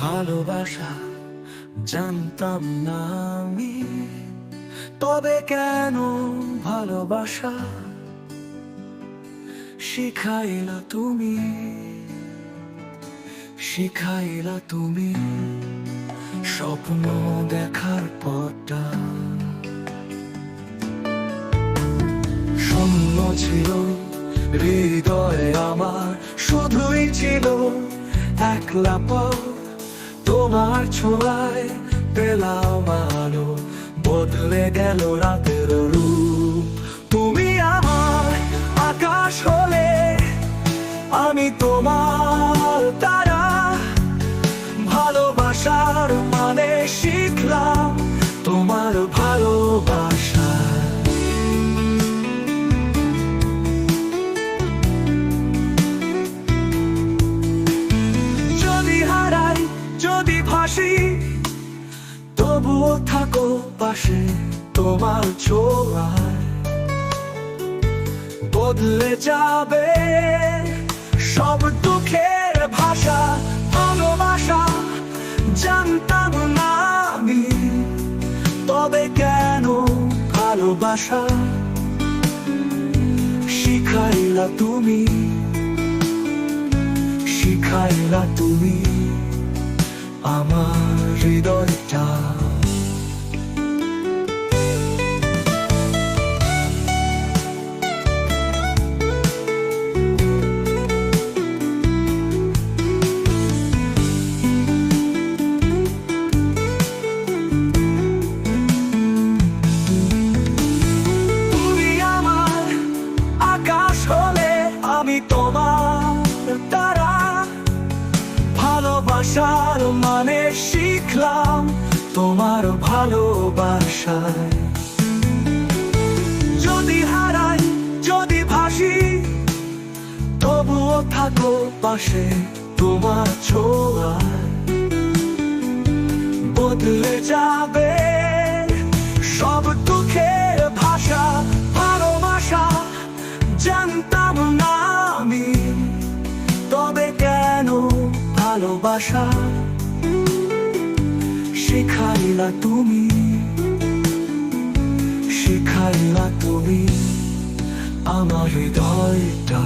ভালোবাসা জানতাম না আমি। তবে কেন ভালোবাসা শিখাইলা তুমি? শিখাইলা তুমি স্বপ্ন দেখার পথটা? শূন্য ছিল হৃদয় আমার, শুধুই ছিল একলা পথ। তোমার ছোঁয়ায় পেলাম আলো বদলে গেল রাতের রূপ। তুমি আমার আকাশ হলে আমি তোমার তারা, ভালোবাসার মানে ভাসি তবুও থাকো পাশে তোমার ছোঁয়ায়। বদলে যাবে সব দুঃখের ভাষা, ভালোবাসা, জানতাম না আমি। তবে কেন ভালোবাসা? শিখাইলা তুমি। শিখাইলা তুমি আমার ভালোবাসার মানে শিখলাম তোমার ভালোবাসায়। যদি হারাই, যদি ভাসি, তবুও থাকো পাশে তোমার ছোঁয়ায়। বদলে যাবে সব দুঃখের ভাষা, ভালোবাসা, জানতাম না ভালোবাসা। শেখাইলা তুমি শেখাইলা তুমি আমার হৃদয়টা।